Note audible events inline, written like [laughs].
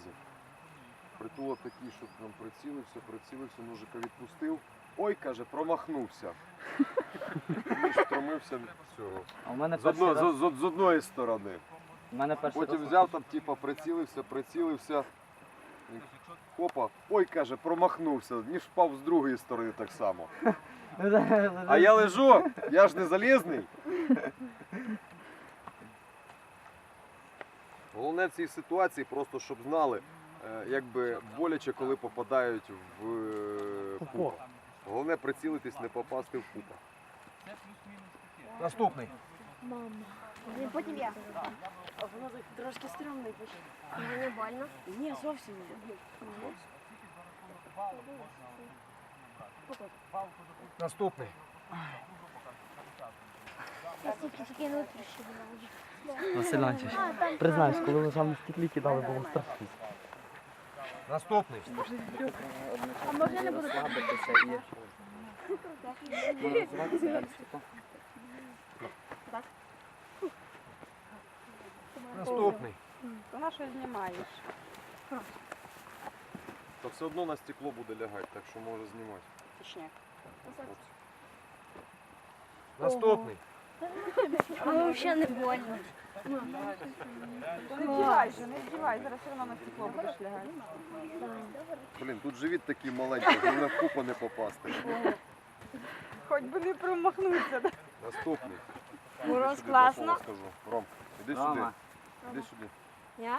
вилазив. Притулок такий, що там прицілився, прицілився, ножика відпустив. Ой, каже, промахнувся. Ніж втромився від цього. А в мене З, перший одно, раз, з, з, з одної сторони. в мене перший Потім раз взяв там, типа, прицілився, прицілився. І Хопа, ой, каже, промахнувся, ніж впав з другої сторони так само. [laughs] А я лежу, я ж не залізний. Головне в цій ситуації, просто щоб знали, е, якби боляче, коли попадають в е, пупа. Головне прицілитись, не попасти в пупа. Наступний. Мама. Потім я. Воно трошки стрьомно пише. Не больно? Ні, зовсім ні. Наступний. Василь Антович, признаюсь, коли лежав на стеклі кидали, було страшно. Наступний. А можна не буду Наступний. То на що знімаєш? Та все одно на стекло буде лягати, так що може знімати. Точняк. Наступний. А взагалі не больно. Не вдівайся, не вдівай, зараз все одно на стекло будеш лягати. Блін, тут живіт такий маленький, головне в пупа не попасти. Хоч би не промахнувся. да. Наступний. Мороз Сюди класно. до слова скажу. Ром, іди сюди. Рома. Іди сюди. Я?